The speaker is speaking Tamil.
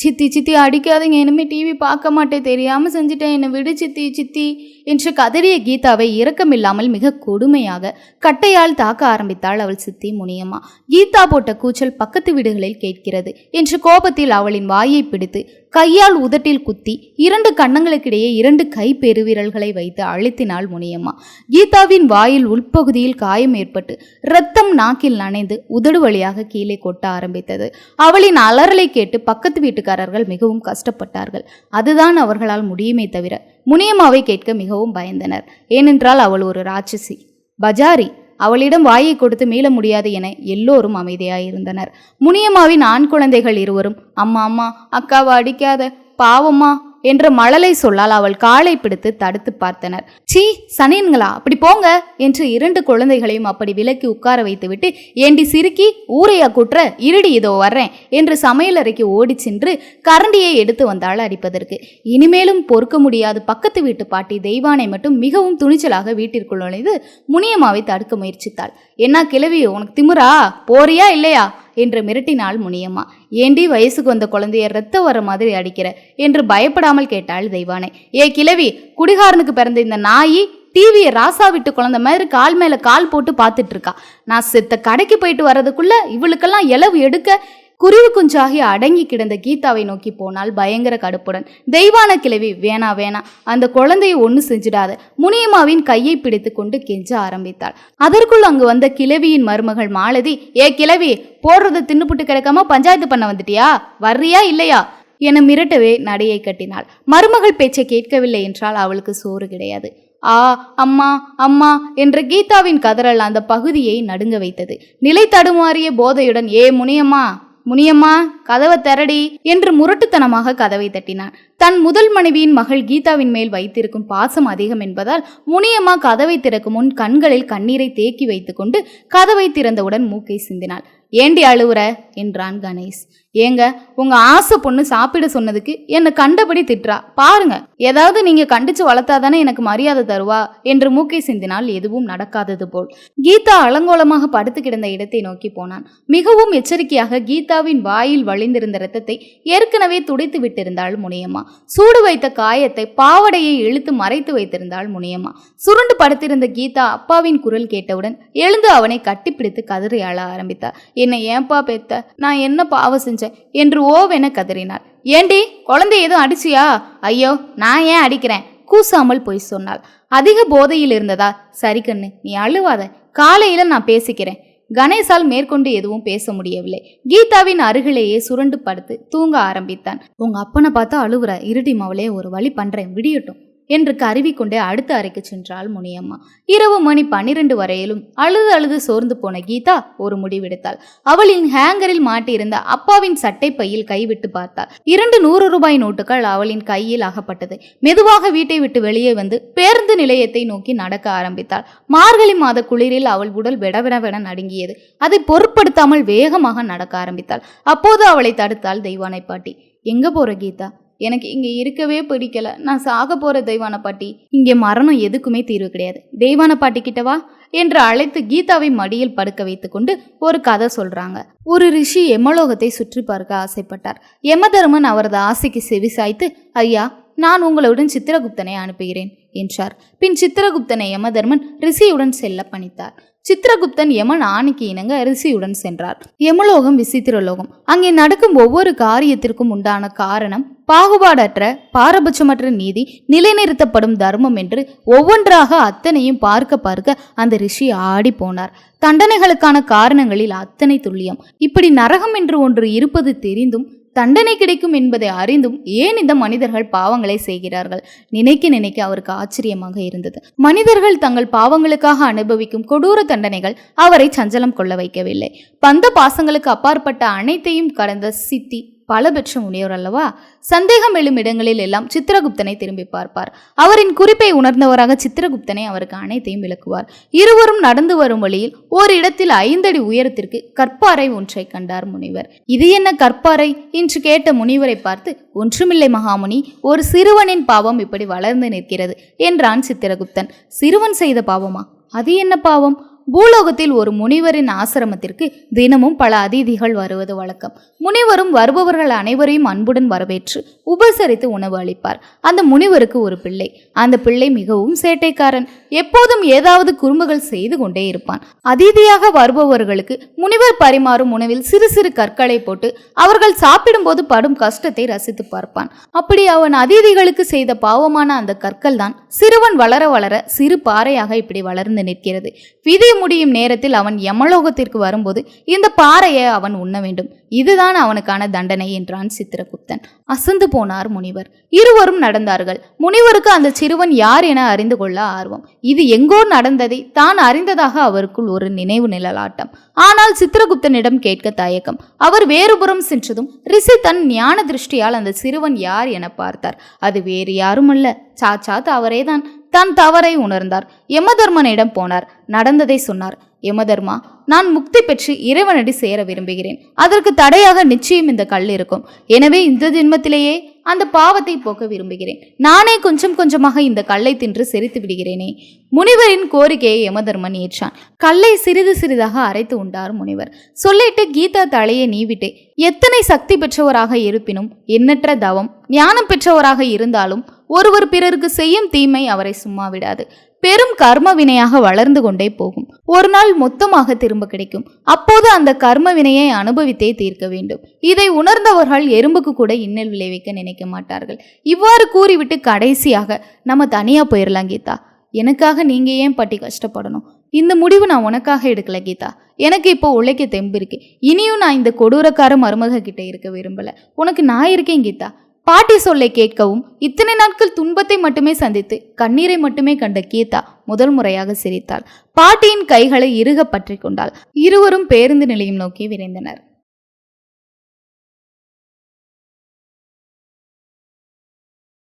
சித்தி சித்தி அடிக்காதீங்க. இனிமே டிவி பார்க்க மாட்டேன். தெரியாம செஞ்சுட்டேன். என்னை விடு சித்தி சித்தி என்று கதறிய கீதாவை இரக்கமில்லாமல் மிக கொடுமையாக கட்டையால் தாக்க ஆரம்பித்தாள் அவள் சித்தி முனியம்மா. கீதா போட்ட கூச்சல் பக்கத்து வீடுகளில் கேட்கிறது. என்று கோபத்தில் அவளின் வாயை பிடித்து கையால் உதட்டில் குத்தி இரண்டு கன்னங்களுக்கிடையே இரண்டு கை பெருவிரல்களை வைத்து அழுத்தினாள் முனியம்மா. கீதாவின் வாயில் உள்பகுதியில் காயம் ஏற்பட்டு இரத்தம் நாக்கில் நனைந்து உதடு வழியாக கீழே கொட்ட ஆரம்பித்தது. அவளின் அலறலை கேட்டு பக்கத்து வீட்டுக்காரர்கள் மிகவும் கஷ்டப்பட்டார்கள். அதுதான் அவர்களால் முடியுமே தவிர முனியம்மாவை கேட்க மிகவும் பயந்தனர். ஏனென்றால் அவள் ஒரு ராட்சசி. பஜாரி அவளிடம் வாயை கொடுத்து மீள முடியாது என எல்லோரும் அமைதியாயிருந்தனர். முனியம்மாவின் ஆண் குழந்தைகள் இருவரும் அம்மா அம்மா அக்காவை அடிக்காத பாவம்மா என்று மழலை சொல்லால் அவள் காலை பிடித்து தடுத்து பார்த்தனர். சீ சனியன்களா அப்படி போங்க என்று இரண்டு குழந்தைகளையும் அப்படி விலக்கி உட்கார வைத்துவிட்டு ஏண்டி சிறுக்கி ஊரையா குற்ற இருடி இதோ வர்றேன் என்று சமையலறைக்கு ஓடிச் சென்று கரண்டியை எடுத்து வந்தாள் அடிப்பதற்கு. இனிமேலும் பொறுக்க முடியாது பக்கத்து வீட்டு பாட்டி தெய்வானை மட்டும் மிகவும் துணிச்சலாக வீட்டிற்குள் நுழைந்து முனியம்மாவை தடுக்க முயற்சித்தாள். என்ன கிழவி உனக்கு திமுறா போறியா இல்லையா? என்று மிரட்டினாள் முனியம்மா. ஏண்டி வயசுக்கு வந்த குழந்தைய ரத்த வர மாதிரி அடிக்கிற? என்று பயப்படாமல் கேட்டாள் தெய்வானை. ஏ கிழவி குடிகாரனுக்கு பிறந்த இந்த நாயி டிவியை ராசா விட்டு குழந்தை மாதிரி கால் மேல கால் போட்டு பார்த்துட்டு இருக்கா. நான் செத்த கடைக்கு போயிட்டு வர்றதுக்குள்ள இவளுக்கெல்லாம் இலவு எடுக்க குருவி குஞ்சாகி அடங்கி கிடந்த கீதாவை நோக்கி போனால் பயங்கர கடுப்புடன் தெய்வான கிழவி வேணா வேணா அந்த குழந்தையை ஒன்று செஞ்சிடாத. முனியம்மாவின் கையை பிடித்து கொண்டு கெஞ்ச ஆரம்பித்தாள். அதற்குள் அங்கு வந்த கிழவியின் மருமகள் மாலதி ஏ கிழவி போடுறத தின்னுபுட்டு கிடக்காம பஞ்சாயத்து பண்ண வந்துட்டியா? வர்றியா இல்லையா? என மிரட்டவே நடையை கட்டினாள். மருமகள் பேச்சை கேட்கவில்லை என்றால் அவளுக்கு சோறு கிடையாது. ஆ அம்மா அம்மா என்ற கீதாவின் கதறல் அந்த பகுதியை நடுங்க வைத்தது. நிலை தடுமாறிய போதையுடன் ஏ முனியம்மா முனியம்மா கதவை திரடி என்று முரட்டுத்தனமாக கதவை தட்டினான். தன் முதல் மனைவியின் மகள் கீதாவின் மேல் வைத்திருக்கும் பாசம் அதிகம் என்பதால் முனியம்மா கதவை திறக்கும் முன் கண்களில் கண்ணீரை தேக்கி வைத்துக்கொண்டு கதவை திறந்தவுடன் மூக்கை சிந்தினாள். ஏண்டி அழுவுற? என்றான் கணேஷ். ஏங்க உங்க ஆசை பொண்ணு சாப்பிட சொன்னதுக்கு என்னை கண்டபடி திட்டுறா. பாருங்க ஏதாவது நீங்க கண்டிச்சு வளர்த்தாதானே எனக்கு மரியாதை தருவா என்று மூக்கை சிந்தினால் எதுவும் நடக்காதது போல். கீதா அலங்கோலமாக படுத்து கிடந்த இடத்தை நோக்கி போனான். மிகவும் எச்சரிக்கையாக கீதாவின் வாயில் வழிந்திருந்த ரத்தத்தை ஏற்கனவே துடைத்து விட்டிருந்தாள் முனியம்மா. சூடு வைத்த காயத்தை பாவடையை இழுத்து மறைத்து வைத்திருந்தாள் முனியம்மா. சுருண்டு படுத்திருந்த கீதா அப்பாவின் குரல் கேட்டவுடன் எழுந்து அவனை கட்டிப்பிடித்து கதறி அழ ஆரம்பித்தார் என்னை ஏன்பா பெத்த? நான் என்ன பாவம் செஞ்சேன்? என்று ஓவென கதறினாள். ஏண்டி குழந்தை எதுவும் அடிச்சியா? ஐயோ நான் ஏன் அடிக்கிறேன்? கூசாமல் போய் சொன்னாள். அதிக போதையில் இருந்ததா? சரி கண்ணு நீ அழுவாத. காலையில நான் பேசிக்கிறேன். கணேசால் மேற்கொண்டு எதுவும் பேச முடியவில்லை. கீதாவின் அருகிலேயே சுருண்டு படுத்து தூங்க ஆரம்பித்தான். உங்க அப்பனை பார்த்தா அழுவுற இருடி மவளே ஒரு வழி பண்றேன் விடியட்டும். என்று கருவிக்கொண்டே அடுத்த அறைக்கு சென்றாள் முனியம்மா. இரவு மணி பன்னிரண்டு வரையிலும் அழுது அழுது சோர்ந்து போன கீதா ஒரு முடிவெடுத்தாள் அவளின் ஹேங்கரில் மாட்டியிருந்த அப்பாவின் சட்டை பையில் கைவிட்டு பார்த்தாள். இரண்டு நூறு ரூபாய் நோட்டுகள் அவளின் கையில் அகப்பட்டது. மெதுவாக வீட்டை விட்டு வெளியே வந்து பேருந்து நிலையத்தை நோக்கி நடக்க ஆரம்பித்தாள். மார்கழி மாத குளிரில் அவள் உடல் விடவிடவென நடுங்கியது. அதை பொருட்படுத்தாமல் வேகமாக நடக்க ஆரம்பித்தாள். அப்போது அவளை தடுத்தாள் தெய்வானை பாட்டி. எங்க போற கீதா? எனக்கு இங்கே இருக்கவே பிடிக்கல. நான் சாக போகிற தெய்வான பாட்டி இங்கே மரணம் எதுக்குமே தீர்வு கிடையாது. தெய்வான பாட்டி கிட்டவா என்று அழைத்து கீதாவை மடியில் படுக்க வைத்துக்கொண்டு ஒரு கதை சொல்றாங்க. ஒரு ரிஷி எமலோகத்தை சுற்றி பார்க்க ஆசைப்பட்டார். யமதர்மன் அவரது ஆசைக்கு செவிசாய்த்து ஐயா நான் உங்களுடன் சித்திரகுப்தனை அனுப்புகிறேன் என்றார். பின் சித்திரகுப்தனை யமதர்மன் ரிஷியுடன் செல்ல பணித்தார். சித்திரகுப்தன் யமன் ஆணைக்கு இணங்க ரிஷியுடன் சென்றார். யமலோகம் விசித்திரலோகம். அங்கே நடக்கும் ஒவ்வொரு காரியத்திற்கும் உண்டான காரணம் பாகுபாடற்ற பாரபட்சமற்ற நீதி நிலைநிறுத்தப்படும் தர்மம் என்று ஒவ்வொன்றாக அத்தனையும் பார்க்க பார்க்க அந்த ரிஷி ஆடி போனார். தண்டனைகளுக்கான காரணங்களில் அத்தனை துல்லியம். இப்படி நரகம் என்று ஒன்று இருப்பது தெரிந்தும் தண்டனை கிடைக்கும் என்பதை அறிந்தும் ஏன் இந்த மனிதர்கள் பாவங்களை செய்கிறார்கள்? நினைக்க நினைக்க அவருக்கு ஆச்சரியமாக இருந்தது. மனிதர்கள் தங்கள் பாவங்களுக்காக அனுபவிக்கும் கொடூர தண்டனைகள் அவரை சஞ்சலம் கொள்ள வைக்கவில்லை. பந்த பாசங்களுக்கு அப்பாற்பட்ட அனைத்தையும் கடந்த சித்தி பல பெற்ற அல்லவா? சந்தேகம் எழும் இடங்களில் எல்லாம் சித்திரகுப்தனை திரும்பி பார்ப்பார். அவரின் குறிப்பை உணர்ந்தவராக சித்திரகுப்தனை அவருக்கு அனைத்தையும் விளக்குவார். இருவரும் நடந்து வரும் வழியில் ஓரிடத்தில் ஐந்தடி உயரத்திற்கு கற்பாறை ஒன்றை கண்டார் முனிவர். இது என்ன கற்பாறை? என்று கேட்ட முனிவரை பார்த்து ஒன்றுமில்லை மகாமுனி ஒரு சிறுவனின் பாவம் இப்படி வளர்ந்து நிற்கிறது என்றான் சித்திரகுப்தன். சிறுவன் செய்த பாவமா? அது என்ன பாவம்? பூலோகத்தில் ஒரு முனிவரின் ஆசிரமத்திற்கு தினமும் பல அதிதிகள் வருவது வழக்கம். முனிவரும் வருபவர்கள் அனைவரையும் அன்புடன் வரவேற்று உபசரித்து உணவு அளிப்பார். அந்த முனிவருக்கு ஒரு பிள்ளை. அந்த பிள்ளை மிகவும் சேட்டைக்காரன். எப்போதும் ஏதாவது குறும்புகள் செய்து கொண்டே இருப்பான். அதிதியாக வருபவர்களுக்கு முனிவர் பரிமாறும் உணவில் சிறு சிறு கற்களை போட்டு அவர்கள் சாப்பிடும்போது படும் கஷ்டத்தை ரசித்து பார்ப்பான். அப்படி அவன் அதிதிகளுக்கு செய்த பாவமான அந்த கற்கள் தான் சிறுவன் வளர வளர சிறு பாறையாக இப்படி வளர்ந்து நிற்கிறது. விதியும் முடியும் நேரத்தில் அவன் யமலோகத்திற்கு வரும்போது இந்த பாறையை அவன் உண்ண வேண்டும். இதுதான் அவனுக்கான தண்டனை என்றான் சித்திரகுப்தன். அசந்து போனார் முனிவர். இருவரும் நடந்தார்கள். முனிவருக்கு அந்த சிறுவன் யார் என அறிந்து கொள்ள ஆர்வம். இது எங்கோ நடந்ததை தான் அறிந்ததாக அவருக்குள் ஒரு நினைவு நிழலாட்டம். ஆனால் சித்திரகுப்தனிடம் கேட்க தயக்கம். அவர் வேறுபுறம் சென்றதும் ரிஷி தன் ஞான திருஷ்டியால் அந்த சிறுவன் யார் என பார்த்தார். அது வேறு யாருமல்ல. சாச்சாத் அவரேதான். தன் தவறை உணர்ந்தார். யமதர்மனிடம் போனார். நடந்ததை சொன்னார். யமதர்மா நான் முக்தி பெற்று இறைவனடி சேர விரும்புகிறேன். அதற்கு தடையாக நிச்சயம் இந்த கல் இருக்கும். எனவே இந்த ஜென்மத்திலேயே அந்த பாவத்தை போக்க விரும்புகிறேன். நானே கொஞ்சம் கொஞ்சமாக இந்த கல்லை தின்று செரித்து விடுகிறேனே. முனிவரின் கோரிக்கையை யமதர்மன் ஏற்றான். கல்லை சிறிது சிறிதாக அரைத்து உண்டார் முனிவர். சொல்லிட்டு கீதா தலையை நீவிட்டு எத்தனை சக்தி பெற்றவராக இருப்பினும் எண்ணற்ற தவம் ஞானம் பெற்றவராக இருந்தாலும் ஒருவர் பிறருக்கு செய்யும் தீமை அவரை சும்மா விடாது. பெரும் கர்ம வினையாக வளர்ந்து கொண்டே போகும். ஒரு நாள் மொத்தமாக திரும்ப கிடைக்கும். அப்போது அந்த கர்ம வினையை அனுபவித்தே தீர்க்க வேண்டும். இதை உணர்ந்தவர்கள் எறும்புக்கு கூட இன்னல் விளைவிக்க நினைக்க மாட்டார்கள். இவ்வாறு கூறிவிட்டு கடைசியாக நம்ம தனியா போயிடலாம் கீதா. எனக்காக நீங்க ஏன் பட்டி கஷ்டப்படணும்? இந்த முடிவு நான் உனக்காக எடுக்கல கீதா. எனக்கு இப்போ உழைக்க தெம்பு இருக்கு இனியும் நான் இந்த கொடூரக்கார மருமக கிட்ட இருக்க விரும்பல. உனக்கு நான் இருக்கேன் கீதா. பாட்டி சொல்லை கேட்கவும் இத்தனை நாட்கள் துன்பத்தை மட்டுமே சந்தித்து கண்ணீரை மட்டுமே கண்ட கீதா முதல் முறையாக சிரித்தாள். பாட்டியின் கைகளை இறுக பற்றி கொண்டாள். இருவரும் பேருந்து நிலையம் நோக்கி விரைந்தனர்.